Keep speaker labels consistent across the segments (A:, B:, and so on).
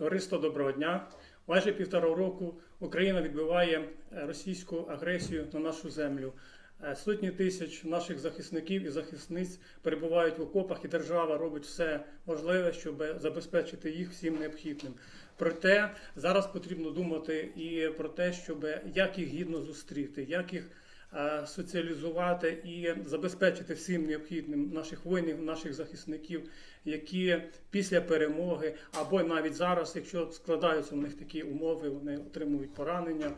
A: Товариство доброго дня. Майже півтора року Україна відбиває е, російську агресію на нашу землю. Е, Сотні тисяч наших захисників і захисниць перебувають в окопах, і держава робить все можливе, щоб забезпечити їх всім необхідним. Проте зараз потрібно думати і про те, щоб як їх гідно зустріти, як їх соціалізувати і забезпечити всім необхідним наших воїнів, наших захисників, які після перемоги або навіть зараз, якщо складаються в них такі умови, вони отримують поранення.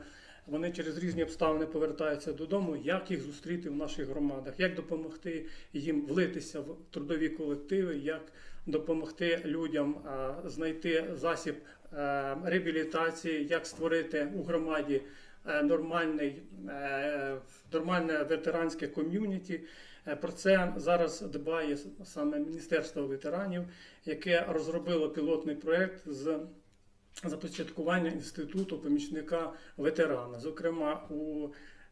A: Вони через різні обставини повертаються додому. Як їх зустріти в наших громадах, як допомогти їм влитися в трудові колективи, як допомогти людям знайти засіб е, реабілітації, як створити у громаді е, нормальний, е, нормальне ветеранське ком'юніті. Е, Про це зараз дбає саме Міністерство ветеранів, яке розробило пілотний проект з започаткування інституту помічника ветерана. Зокрема, у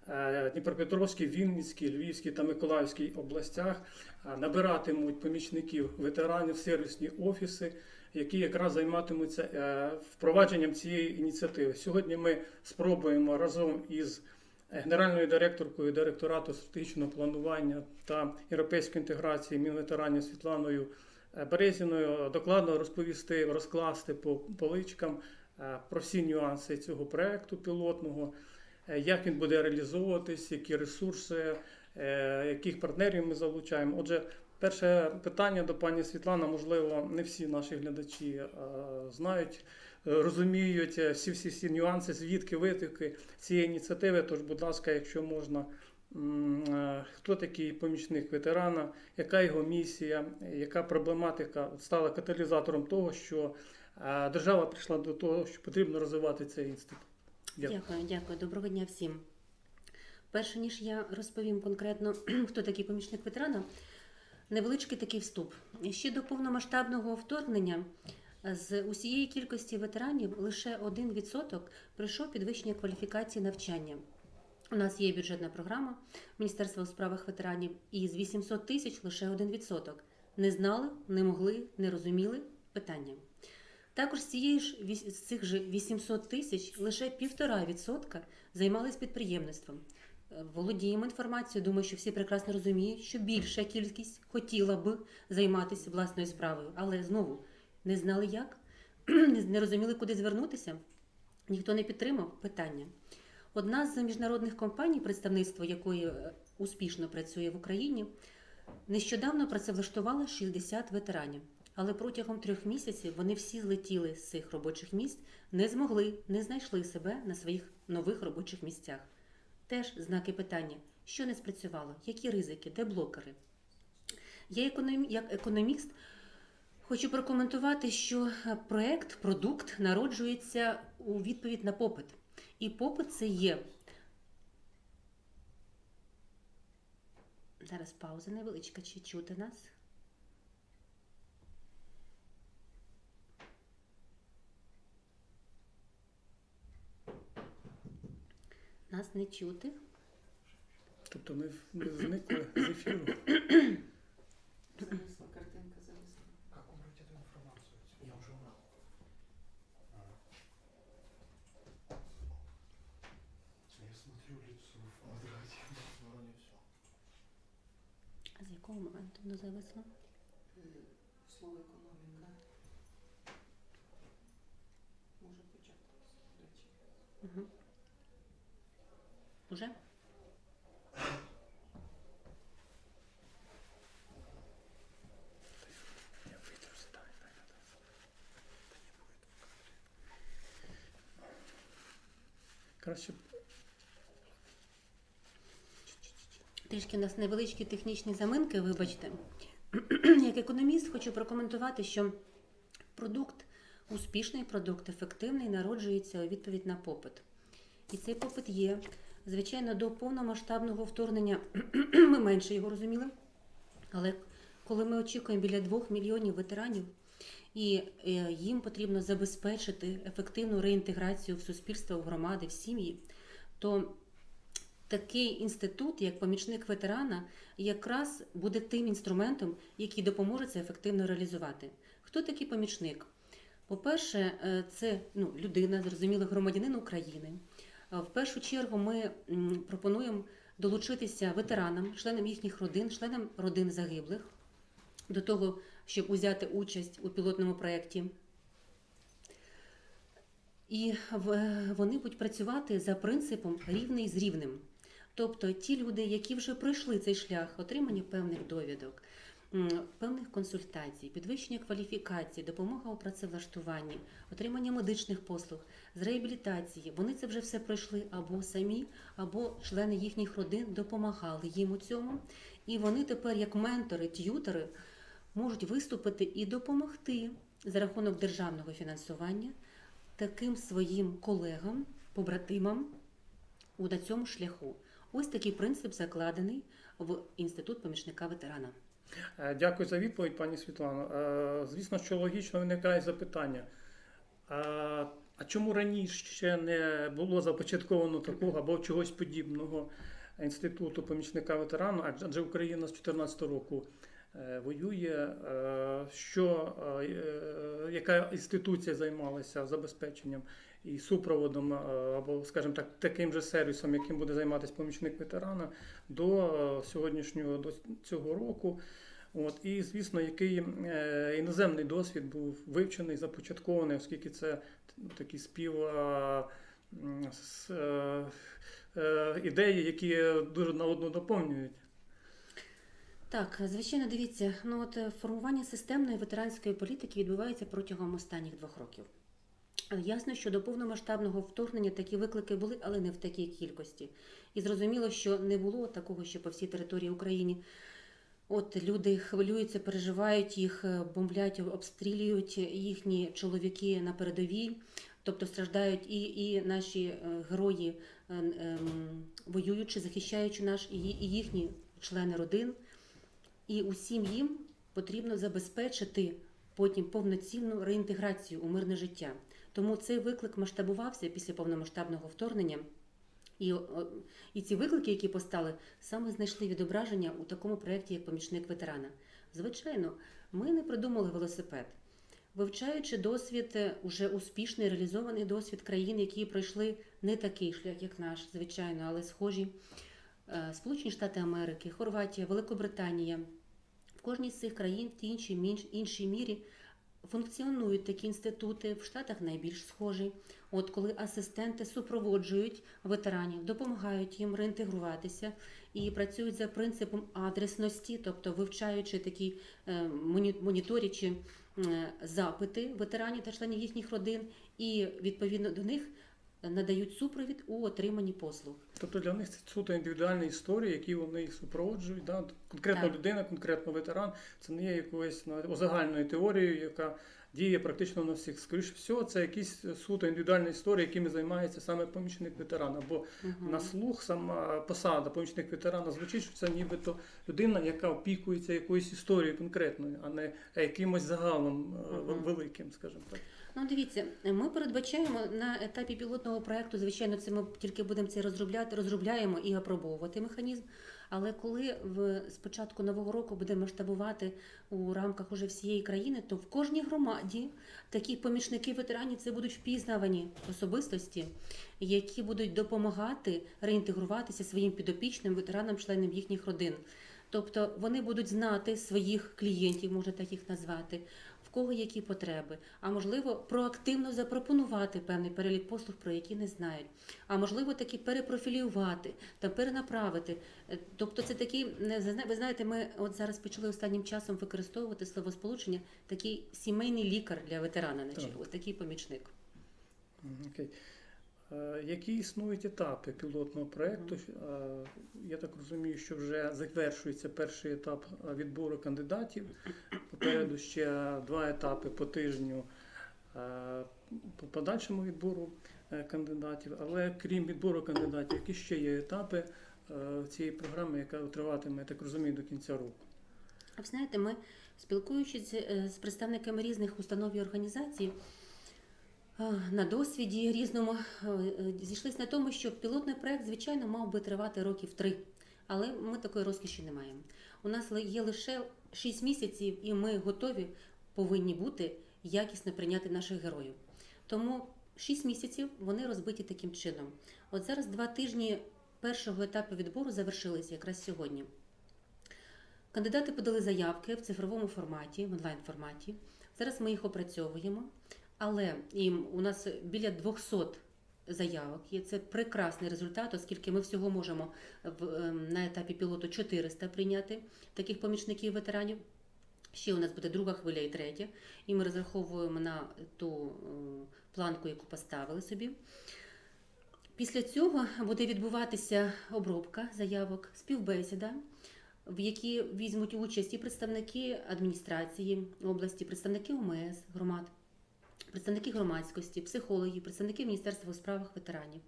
A: е, Дніпропетровській, Вінницькій, Львівській та Миколаївській областях е, набиратимуть помічників ветеранів сервісні офіси, які якраз займатимуться е, впровадженням цієї ініціативи. Сьогодні ми спробуємо разом із генеральною директоркою директорату стратегічного планування та європейської інтеграції Мінветеранів Світланою е, Березіною докладно розповісти, розкласти по поличкам е, про всі нюанси цього проекту пілотного, е, як він буде реалізовуватись, які ресурси, е, яких партнерів ми залучаємо. Отже, перше питання до пані Світлана, можливо, не всі наші глядачі е, знають. е, Розуміють е, всі всі всі нюанси, звідки витоки цієї ініціативи. Тож, будь ласка, якщо можна, хто такий помічник ветерана, яка його місія, яка проблематика стала каталізатором того, що держава прийшла до того, що потрібно розвивати цей інститут. Дякую.
B: Дякую, дякую. Доброго дня всім. Перше ніж я розповім конкретно, хто такий помічник ветерана, невеличкий такий вступ. Ще до повномасштабного вторгнення з усієї кількості ветеранів лише 1% пройшов підвищення кваліфікації навчання. У нас є бюджетна програма Міністерства у справах ветеранів, і з 800 тисяч лише 1%. Не знали, не могли, не розуміли питання. Також з, цієї ж, з цих же 800 тисяч лише 1,5% займались підприємництвом. Володіємо інформацією, думаю, що всі прекрасно розуміють, що більша кількість хотіла б займатися власною справою, але знову не знали як, не не розуміли, куди звернутися. Ніхто не підтримав питання. Одна з міжнародних компаній, представництво якої е, успішно працює в Україні, нещодавно працевлаштувала 60 ветеранів. Але протягом трьох місяців вони всі злетіли з цих робочих місць, не змогли, не знайшли себе на своїх нових робочих місцях. Теж знаки питання, що не спрацювало, які ризики, де блокери. Я як економіст хочу прокоментувати, що проект, продукт народжується у відповідь на попит. І попит це є. Зараз пауза невеличка, чи чути нас? Нас не чути.
A: Тобто ми, ми зникли з ефіру.
C: Зависла, картинка зависла.
D: Как убрать эту информацию? Я уже убрал. Я смотрю лицо в квадрате. Вроде все.
B: А з якого моменту воно зависло?
C: Е, Слово економіка. Може почати, до речі.
B: Угу. Уже?
A: Краще
B: Трішки у нас невеличкі технічні заминки, вибачте. Як економіст хочу прокоментувати, що продукт, успішний продукт, ефективний, народжується у відповідь на попит. І цей попит є. Звичайно, до повномасштабного вторгнення ми менше його розуміли. Але коли ми очікуємо біля 2 мільйонів ветеранів, і е, їм потрібно забезпечити ефективну реінтеграцію в суспільство, в громади, в сім'ї, то такий інститут, як помічник ветерана, якраз буде тим інструментом, який допоможе це ефективно реалізувати. Хто такий помічник? По-перше, е, це ну, людина, зрозуміло, громадянин України. Е, В першу чергу ми пропонуємо долучитися ветеранам, членам їхніх родин, членам родин загиблих до того, щоб узяти участь у пілотному проєкті. І вони будуть працювати за принципом рівний з рівним. Тобто ті люди, які вже пройшли цей шлях отримання певних довідок, певних консультацій, підвищення кваліфікації, допомога у працевлаштуванні, отримання медичних послуг, з реабілітації, вони це вже все пройшли або самі, або члени їхніх родин допомагали їм у цьому. І вони тепер, як ментори, т'ютери, можуть виступити і допомогти за рахунок державного фінансування таким своїм колегам, побратимам у на цьому шляху. Ось такий принцип закладений в інститут помічника ветерана.
A: Е, Дякую за відповідь, пані Світлано. Е, Звісно, що логічно виникає запитання. А, чому раніше не було започатковано такого або чогось подібного інституту помічника ветерану? Адже Україна з 2014 року е, воює. Що яка інституція займалася забезпеченням і супроводом, е, або, скажімо так, таким же сервісом, яким буде займатися помічник ветерана до е, сьогоднішнього до цього року? От, і, звісно, який е, іноземний досвід був вивчений, започаткований, оскільки це такі спів ідеї, які дуже на одну доповнюють.
B: Так, звичайно, дивіться, ну от формування системної ветеранської політики відбувається протягом останніх двох років. Е, Ясно, що до повномасштабного вторгнення такі виклики були, але не в такій кількості. І зрозуміло, що не було такого, що по всій території України. От люди хвилюються, переживають їх, е, бомблять, обстрілюють їхні чоловіки на передовій, тобто страждають і, і наші е, герої, ем, воюючи, захищаючи наш і їхні члени родин. І усім їм потрібно забезпечити потім повноцінну реінтеграцію у мирне життя. Тому цей виклик масштабувався після повномасштабного вторгнення. І, і ці виклики, які постали, саме знайшли відображення у такому проєкті, як помічник ветерана. Звичайно, ми не придумали велосипед. Вивчаючи досвід, е, уже успішний реалізований досвід країн, які пройшли не такий шлях, як наш, звичайно, але схожі. Е, Сполучені Штати Америки, Хорватія, Великобританія. В кожній з цих країн в тій іншій, іншій мірі функціонують такі інститути, в Штатах найбільш схожі. От коли асистенти супроводжують ветеранів, допомагають їм реінтегруватися і працюють за принципом адресності, тобто вивчаючи такі е, моні- е, запити ветеранів та членів їхніх родин, і відповідно до них надають супровід у отриманні послуг.
A: Тобто для них це суто індивідуальні історії, які вони їх супроводжують. Да? Конкретна
B: Так.
A: людина, конкретно ветеран, це не є якоюсь ну, узагальною теорією, яка діє практично на всіх. Скоріше всього, це якісь суто індивідуальні історії, якими займається саме помічник ветерана. Бо
B: Мгм.
A: на слух сама посада помічник ветерана звучить, що це нібито людина, яка опікується якоюсь історією конкретною, а не якимось загалом
B: Мгм.
A: великим, скажімо так.
B: Ну, дивіться, ми передбачаємо на етапі пілотного проекту, звичайно, це ми тільки будемо це розробляти, розробляємо і апробовувати механізм. Але коли в спочатку нового року будемо масштабувати у рамках уже всієї країни, то в кожній громаді такі помічники ветеранів це будуть впізнавані особистості, які будуть допомагати реінтегруватися своїм підопічним ветеранам, членам їхніх родин. Тобто вони будуть знати своїх клієнтів, можна так їх назвати, в кого які потреби, а можливо проактивно запропонувати певний перелік послуг, про які не знають, а можливо таки перепрофілювати та перенаправити. Е, Тобто, це такі не ви знаєте, ми от зараз почали останнім часом використовувати словосполучення такий сімейний лікар для ветерана, наче
A: Так.
B: ось такий помічник.
A: Окей. Е, Які існують етапи пілотного проєкту? Е, Я так розумію, що вже завершується перший етап е, відбору кандидатів. Попереду ще два етапи по тижню е, по подальшому відбору е, кандидатів. Але крім відбору кандидатів, які ще є етапи е, цієї програми, яка триватиме, я так розумію, до кінця року?
B: А ви знаєте, ми спілкуючись е, з представниками різних установ і організацій. На досвіді різному е, е, зійшлися на тому, що пілотний проект, звичайно, мав би тривати років три, але ми такої розкіші не маємо. У нас є лише 6 місяців, і ми готові повинні бути якісно прийняти наших героїв. Тому 6 місяців вони розбиті таким чином. От зараз два тижні першого етапу відбору завершилися якраз сьогодні. Кандидати подали заявки в цифровому форматі, в онлайн форматі. Зараз ми їх опрацьовуємо, але і у нас біля 200 заявок є. Це прекрасний результат, оскільки ми всього можемо ем, на етапі пілоту 400 прийняти таких помічників ветеранів. Ще у нас буде друга хвиля і третя, і ми розраховуємо на ту е, планку, яку поставили собі. Після цього буде відбуватися обробка заявок, співбесіда, в якій візьмуть участь і представники адміністрації області, представники ОМС, громад, представники громадськості, психологи, представники Міністерства у справах ветеранів.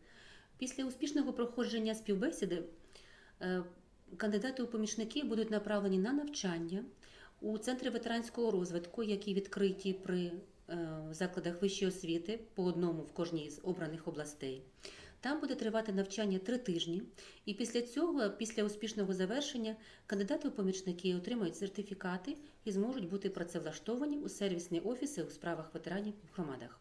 B: Після успішного проходження співбесіди е, кандидати у помічники будуть направлені на навчання у центри ветеранського розвитку, які відкриті при е, закладах вищої освіти по одному в кожній з обраних областей. Там буде тривати навчання три тижні, і після цього, після успішного завершення, кандидати у помічники отримають сертифікати і зможуть бути працевлаштовані у сервісні офіси у справах ветеранів в громадах.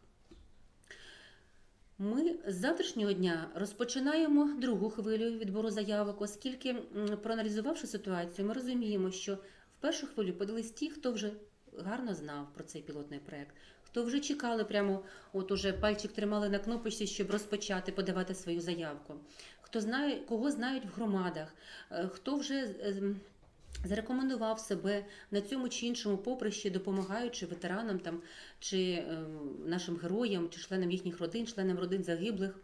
B: Ми з завтрашнього дня розпочинаємо другу хвилю відбору заявок, оскільки, проаналізувавши ситуацію, ми розуміємо, що в першу хвилю подались ті, хто вже гарно знав про цей пілотний проект, хто вже чекали прямо, от уже пальчик тримали на кнопочці, щоб розпочати подавати свою заявку. Хто знає, кого знають в громадах, е, хто вже е, зарекомендував себе на цьому чи іншому поприщі, допомагаючи ветеранам там чи е, нашим героям, чи членам їхніх родин, членам родин загиблих.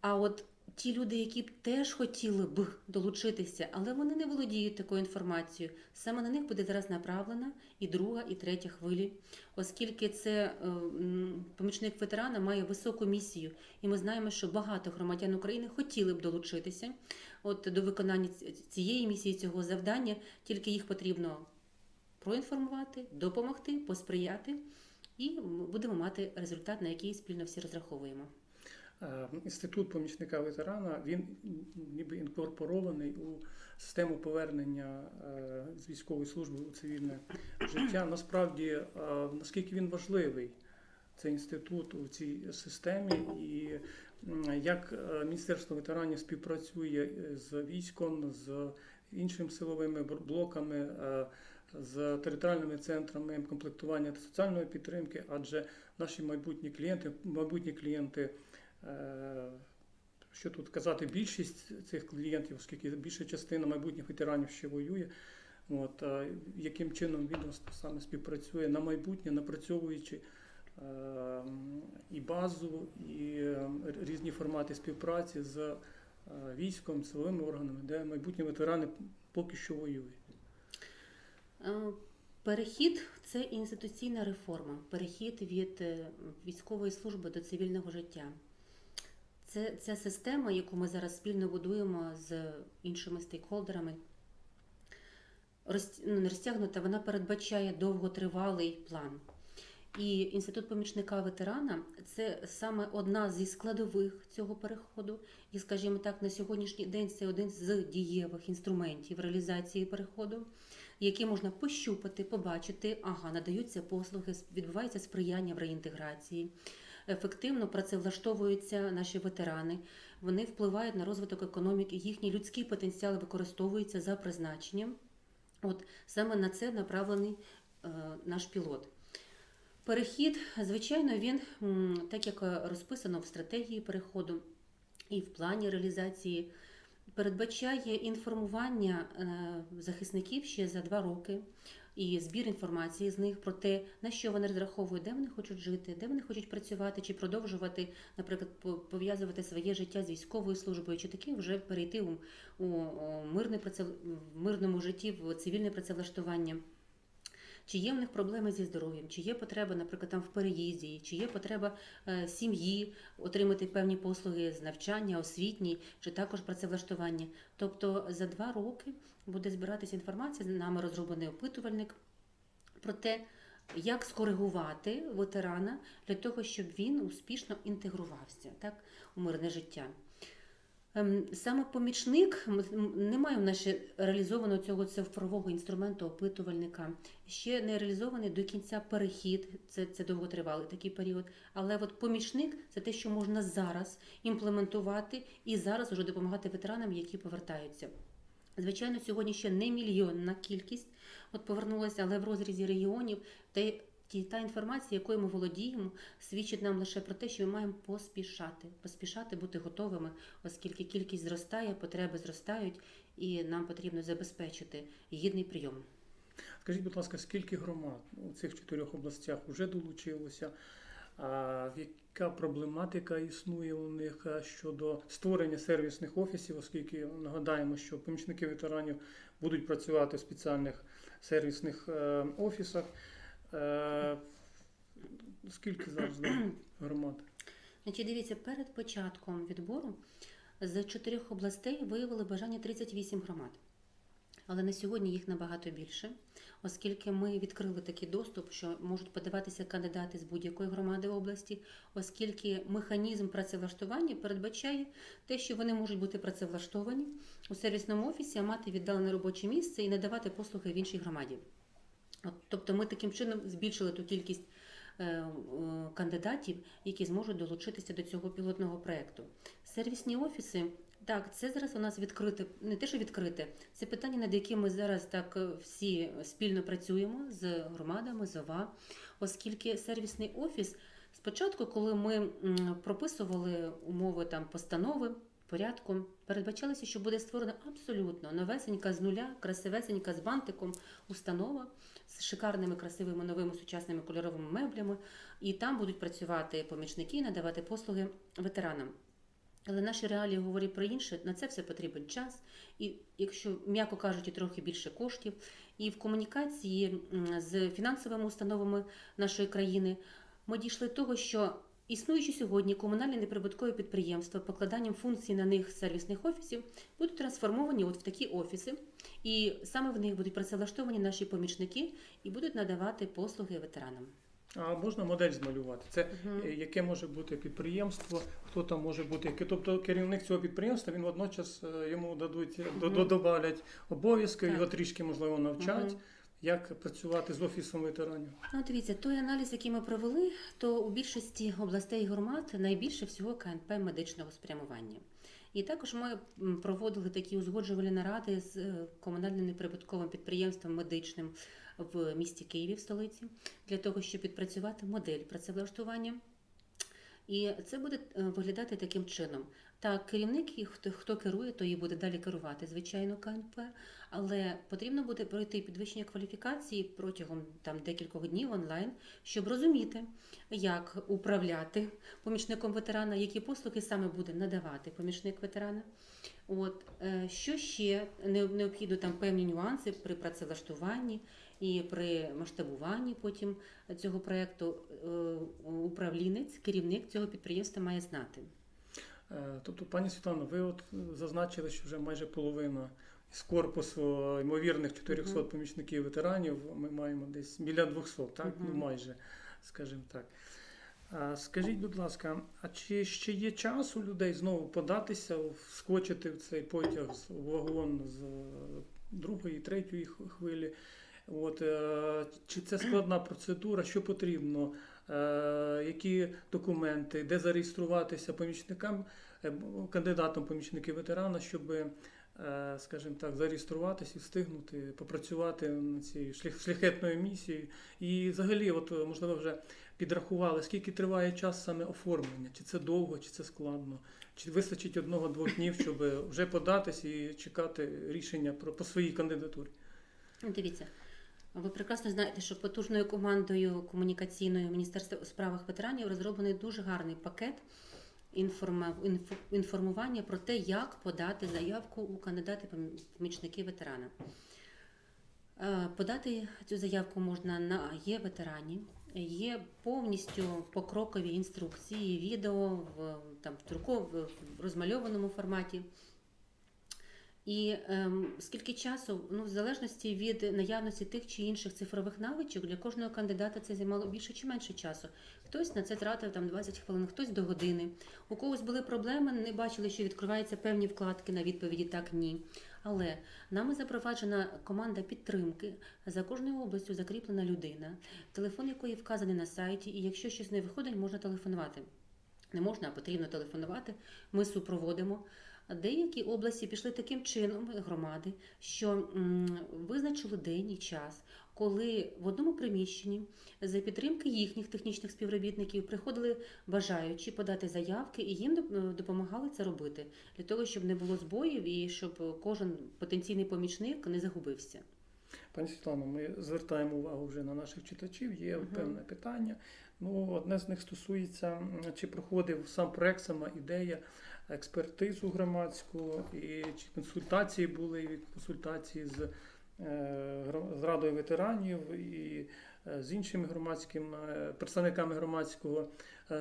B: А от ті люди, які б теж хотіли б долучитися, але вони не володіють такою інформацією, саме на них буде зараз направлена і друга, і третя хвилі, оскільки це е, помічник ветерана має високу місію, і ми знаємо, що багато громадян України хотіли б долучитися от до виконання цієї місії, цього завдання, тільки їх потрібно проінформувати, допомогти, посприяти, і будемо мати результат, на який спільно всі розраховуємо.
A: Е, Інститут помічника ветерана він ніби інкорпорований у систему повернення е, з військової служби у цивільне життя. Насправді, е, наскільки він важливий, цей інститут у цій системі, і як Міністерство ветеранів співпрацює з військом, з іншими силовими блоками. З територіальними центрами комплектування та соціальної підтримки, адже наші майбутні клієнти, майбутні клієнти Що тут казати, більшість цих клієнтів, оскільки більша частина майбутніх ветеранів ще воює. От, е, яким чином відомство саме співпрацює на майбутнє, напрацьовуючи е, і базу, і е, різні формати співпраці з е, військом, силовими органами, де майбутні ветерани поки що воюють.
B: Е, Перехід це інституційна реформа, перехід від е, військової служби до цивільного життя. Це ця система, яку ми зараз спільно будуємо з іншими стейкхолдерами, ну, розтягнута, вона передбачає довготривалий план. І інститут помічника ветерана це саме одна зі складових цього переходу. І, скажімо так, на сьогоднішній день це один з дієвих інструментів реалізації переходу які можна пощупати, побачити, ага, надаються послуги, відбувається сприяння в реінтеграції. Ефективно працевлаштовуються наші ветерани, вони впливають на розвиток економіки, їхній людський потенціал використовується за призначенням. От саме на це направлений е, наш пілот. Перехід, звичайно, він, так як е, розписано в стратегії переходу і в плані реалізації передбачає інформування е, захисників ще за два роки і збір інформації з них про те, на що вони розраховують, де вони хочуть жити, де вони хочуть працювати, чи продовжувати, наприклад, по- пов'язувати своє життя з військовою службою, чи таки вже перейти у, у, у мирне працев... мирному житті, в цивільне працевлаштування. Чи є в них проблеми зі здоров'ям, чи є потреба, наприклад, там в переїзді, чи є потреба е, сім'ї отримати певні послуги з навчання, освітні, чи також працевлаштування. Тобто за два роки буде збиратися інформація, нами розроблений опитувальник про те, як скоригувати ветерана для того, щоб він успішно інтегрувався так, у мирне життя. Ем, Саме помічник немає в нас реалізованого цього цифрового інструменту опитувальника. Ще не реалізований до кінця перехід. Це, це довготривалий такий період. Але от помічник це те, що можна зараз імплементувати і зараз уже допомагати ветеранам, які повертаються. Звичайно, сьогодні ще не мільйонна кількість от повернулася, але в розрізі регіонів та ті, та інформація, якою ми володіємо, свідчить нам лише про те, що ми маємо поспішати, поспішати бути готовими, оскільки кількість зростає, потреби зростають, і нам потрібно забезпечити гідний прийом.
A: Скажіть, будь ласка, скільки громад у цих чотирьох областях вже долучилося? А яка проблематика існує у них щодо створення сервісних офісів, оскільки нагадаємо, що помічники ветеранів будуть працювати в спеціальних сервісних е, офісах. Е, Скільки зараз громад?
B: Значить, дивіться, перед початком відбору з чотирьох областей виявили бажання 38 громад. Але на сьогодні їх набагато більше, оскільки ми відкрили такий доступ, що можуть подаватися кандидати з будь-якої громади області, оскільки механізм працевлаштування передбачає те, що вони можуть бути працевлаштовані у сервісному офісі, а мати віддалене робоче місце і надавати послуги в іншій громаді. От, тобто ми таким чином збільшили ту кількість е, е, кандидатів, які зможуть долучитися до цього пілотного проєкту. Сервісні офіси. Так, це зараз у нас відкрите, не те, що відкрите, це питання, над яким ми зараз так е, всі спільно працюємо з громадами, з ОВА, оскільки сервісний офіс спочатку, коли ми прописували умови там постанови, порядку, передбачалося, що буде створена абсолютно новесенька з нуля, красивесенька з бантиком установа з шикарними, красивими новими сучасними кольоровими меблями, і там будуть працювати помічники, надавати послуги ветеранам. Але наші реалії говорять про інше. На це все потрібен час, і якщо м'яко кажучи, трохи більше коштів. І в комунікації з фінансовими установами нашої країни ми дійшли того, що існуючі сьогодні комунальні неприбуткові підприємства, покладанням функцій на них сервісних офісів, будуть трансформовані от в такі офіси, і саме в них будуть працевлаштовані наші помічники і будуть надавати послуги ветеранам.
A: А можна модель змалювати? Це е, яке може бути підприємство, хто там може бути, тобто керівник цього підприємства, він водночас е, йому дадуть до,
B: Мгм.
A: добавлять обов'язки, його трішки можливо навчать,
B: Мгм.
A: Як працювати з офісом ветеранів.
B: Ну, дивіться, той аналіз, який ми провели, то у більшості областей громад найбільше всього КНП медичного спрямування. І також ми проводили такі узгоджувальні наради з е, комунальним неприбутковим підприємством медичним в місті Києві, в столиці, для того, щоб підпрацювати модель працевлаштування. І це буде е, виглядати таким чином. Так, керівник, і хто, хто керує, то і буде далі керувати, звичайно, КНП. Але потрібно буде пройти підвищення кваліфікації протягом там декількох днів онлайн, щоб розуміти, як управляти помічником ветерана, які послуги саме буде надавати помічник ветерана. От е, що ще необхідно там певні нюанси при працевлаштуванні і при масштабуванні потім цього проекту е, управлінець, керівник цього підприємства має знати.
A: Е, Тобто, пані Світлано, ви от е, зазначили, що вже майже половина з корпусу ймовірних 400
B: Мгм.
A: помічників ветеранів ми маємо десь біля 200, так? Ну майже, скажімо так. Скажіть, будь ласка, а чи ще є час у людей знову податися, вскочити в цей потяг з вагон з е, другої, третьої хвилі? От, е, чи це складна процедура? Що потрібно? Е, Які документи, де зареєструватися помічникам, е, кандидатам помічники ветерана, щоб, скажімо так, зареєструватися і встигнути попрацювати на цій шлях- шляхетною місією? І взагалі, от можливо, вже підрахували, скільки триває час саме оформлення, чи це довго, чи це складно, чи вистачить одного-двох днів, щоб вже податись і чекати рішення про по своїй кандидатурі.
B: Дивіться, ви прекрасно знаєте, що потужною командою комунікаційною Міністерства у справах ветеранів розроблений дуже гарний пакет інформування про те, як подати заявку у кандидати помічники ветерана. Е, Подати цю заявку можна на є ветерані. Є повністю покрокові інструкції, відео в там в друко- в розмальованому форматі. І ем, скільки часу, ну, в залежності від наявності тих чи інших цифрових навичок, для кожного кандидата це займало більше чи менше часу. Хтось на це тратив там 20 хвилин, хтось до години. У когось були проблеми, не бачили, що відкриваються певні вкладки на відповіді так, ні. Але нами запроваджена команда підтримки. За кожною областю закріплена людина, телефон якої вказаний на сайті, і якщо щось не виходить, можна телефонувати. Не можна, а потрібно телефонувати. Ми супроводимо. Деякі області пішли таким чином громади, що визначили день і час, коли в одному приміщенні за підтримки їхніх технічних співробітників приходили бажаючі подати заявки, і їм доп- допомагали це робити для того, щоб не було збоїв і щоб кожен потенційний помічник не загубився.
A: Пані Світлано, ми звертаємо увагу вже на наших читачів. Є
B: Мгм.
A: певне питання. Ну, одне з них стосується, чи проходив сам проект, сама ідея, експертизу громадську, і чи консультації були, і консультації з, е, з Радою ветеранів і е, з іншими громадськими е, представниками громадського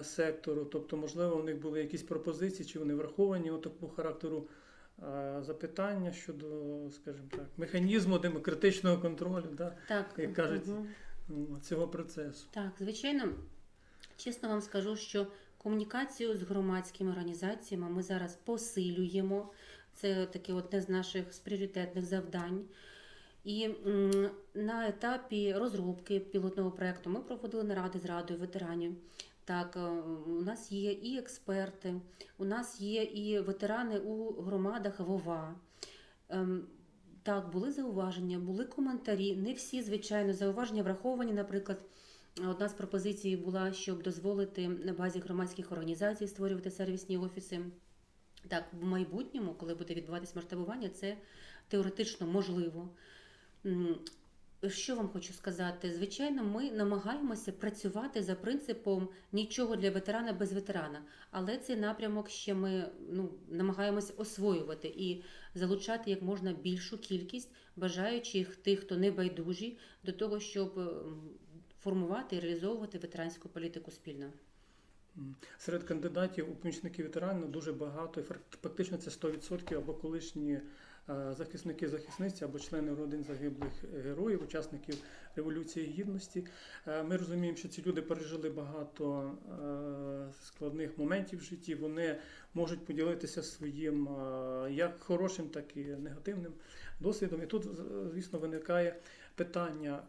A: сектору. Тобто, можливо, у них були якісь пропозиції, чи вони враховані у такого характеру запитання щодо, скажімо так, механізму демократичного контролю. Да?
B: Так,
A: Як кажуть, м, цього процесу.
B: Так, звичайно, чесно вам скажу, що комунікацію з громадськими організаціями ми зараз посилюємо. Це таке одне з наших пріоритетних завдань. І на етапі розробки пілотного проекту ми проводили наради з радою ветеранів. Так, е, у нас є і експерти, у нас є і ветерани у громадах ВОВА. Ем, Так, були зауваження, були коментарі. Не всі, звичайно, зауваження враховані. Наприклад, одна з пропозицій була, щоб дозволити на базі громадських організацій створювати сервісні офіси. Так, в майбутньому, коли буде відбуватись масштабування, це теоретично можливо. Що вам хочу сказати? Звичайно, ми намагаємося працювати за принципом нічого для ветерана без ветерана, але цей напрямок ще ми ну, намагаємося освоювати і залучати як можна більшу кількість бажаючих тих, хто не байдужі, до того, щоб формувати і реалізовувати ветеранську політику спільно.
A: Серед кандидатів у помічники ветеранів дуже багато, і фактично це 100% або колишні е, захисники захисниці, або члени родин загиблих героїв, учасників Революції Гідності. Е, Ми розуміємо, що ці люди пережили багато е, складних моментів в житті. Вони можуть поділитися своїм як хорошим, так і негативним досвідом. І тут, звісно, виникає питання.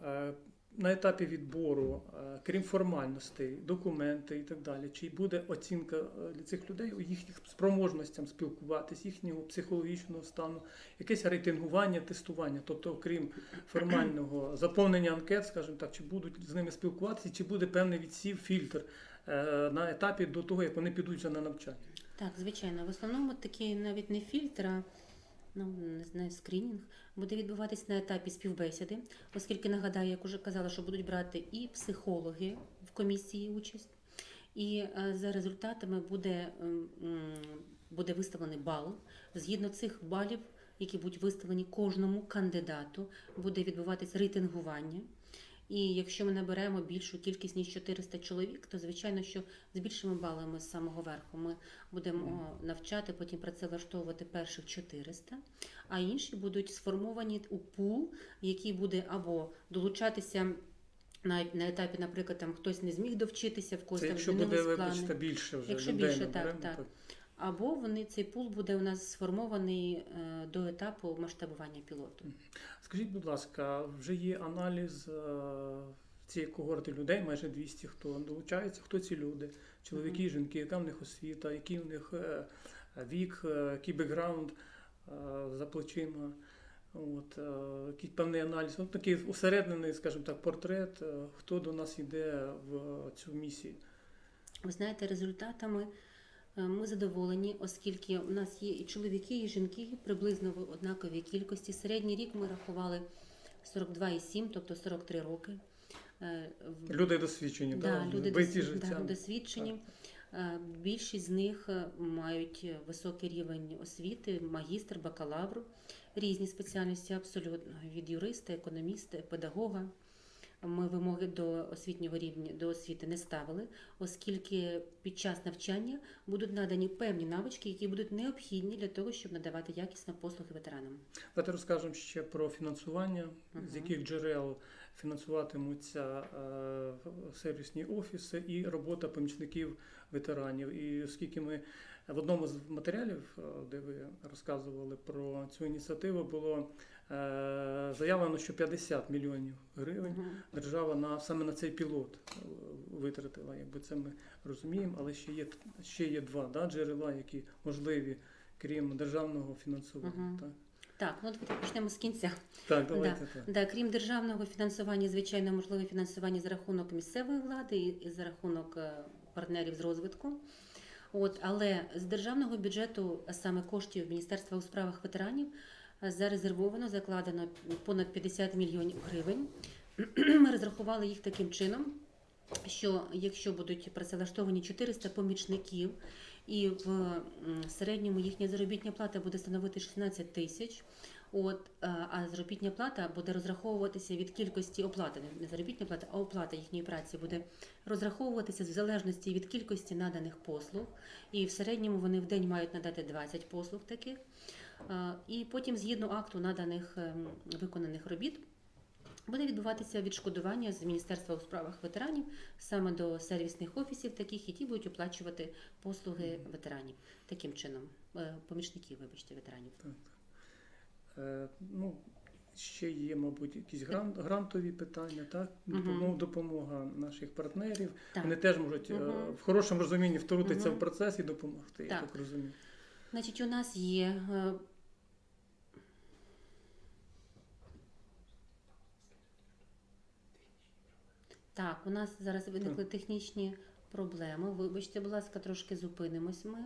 A: На етапі відбору, е, крім формальностей, документи і так далі, чи буде оцінка е, для цих людей у їхніх спроможностям спілкуватись, їхнього психологічного стану, якесь рейтингування, тестування, тобто, окрім формального заповнення анкет, скажімо так, чи будуть з ними спілкуватися, чи буде певний відсів, фільтр е, на етапі до того, як вони підуть вже на навчання.
B: Так, звичайно, в основному такий навіть не фільтр, а ну не знаю, скринінг буде відбуватись на етапі співбесіди, оскільки нагадаю, як уже казала, що будуть брати і психологи в комісії участь, і е, за результатами буде, ем, буде виставлений бал. Згідно цих балів, які будуть виставлені кожному кандидату, буде відбуватись рейтингування. І якщо ми наберемо більшу кількість ніж 400 чоловік, то звичайно, що з більшими балами з самого верху ми будемо навчати, потім працевлаштовувати перших 400, а інші будуть сформовані у пул, який буде або долучатися на, на етапі, наприклад, там хтось не зміг довчитися, в когось там
A: буде
B: плани.
A: вибачте більше вже
B: Якщо
A: людей
B: більше, так, так. Або вони цей пул буде у нас сформований е, до етапу масштабування пілоту.
A: Скажіть, будь ласка, вже є аналіз е, цієї когорти людей, майже 200, хто долучається, хто ці люди, чоловіки,
B: Мгм.
A: жінки, яка в них освіта, який в них е, вік, який бекграунд за плечима. От, е, який певний аналіз, от такий усереднений, скажімо так, портрет, хто до нас йде в цю місію.
B: Ви знаєте, результатами ми задоволені, оскільки у нас є і чоловіки, і жінки приблизно в однаковій кількості. Середній рік ми рахували 42,7, тобто 43 роки. Е,
A: Люди досвідчені,
B: Да,
A: так,
B: люди досвід- да, досвідчені. Е, Більшість з них е, мають високий рівень освіти, магістр, бакалавр, різні спеціальності абсолютно від юриста, економіста, педагога. Ми вимоги до освітнього рівня до освіти не ставили, оскільки під час навчання будуть надані певні навички, які будуть необхідні для того, щоб надавати якісно послуги ветеранам.
A: Давайте розкажемо ще про фінансування,
B: Мгм.
A: з яких джерел фінансуватимуться е, сервісні офіси і робота помічників ветеранів. І оскільки ми в одному з матеріалів, е, де ви розказували про цю ініціативу, було заявлено, що 50 мільйонів гривень держава на саме на цей пілот е, витратила. Якби це ми розуміємо, але ще є ще є два да, джерела, які можливі, крім державного фінансування.
B: Мгм.
A: Так,
B: Так, ну давайте почнемо з кінця.
A: так давайте так.
B: Да, крім державного фінансування, звичайно, можливе фінансування за рахунок місцевої влади і, за рахунок е, партнерів з розвитку. От, але з державного бюджету, саме коштів Міністерства у справах ветеранів, е, зарезервовано, закладено понад 50 мільйонів гривень. Ми розрахували їх таким чином, що якщо будуть працевлаштовані 400 помічників, і в середньому їхня заробітня плата буде становити 16 тисяч. От, е, а заробітня плата буде розраховуватися від кількості оплати, не- заробітня плата, а оплата їхньої праці буде розраховуватися в залежності від кількості наданих послуг. І в середньому вони в день мають надати 20 послуг таких. Е, І потім, згідно акту наданих ем, виконаних робіт, буде відбуватися відшкодування з Міністерства у справах ветеранів саме до сервісних офісів, таких, які будуть оплачувати послуги ветеранів таким чином, е, помічників, вибачте, ветеранів.
A: Е, ну, ще є, мабуть, якісь грант, грантові питання, так? Ну, допомога наших партнерів.
B: Так.
A: Вони теж можуть
B: Мгм.
A: в хорошому розумінні втрутитися
B: Мгм.
A: в процес і допомогти, я
B: Так.
A: так розумію.
B: Значить, у нас є. е, Так, у нас зараз виникли технічні проблеми. Вибачте, будь ласка, трошки зупинимось ми.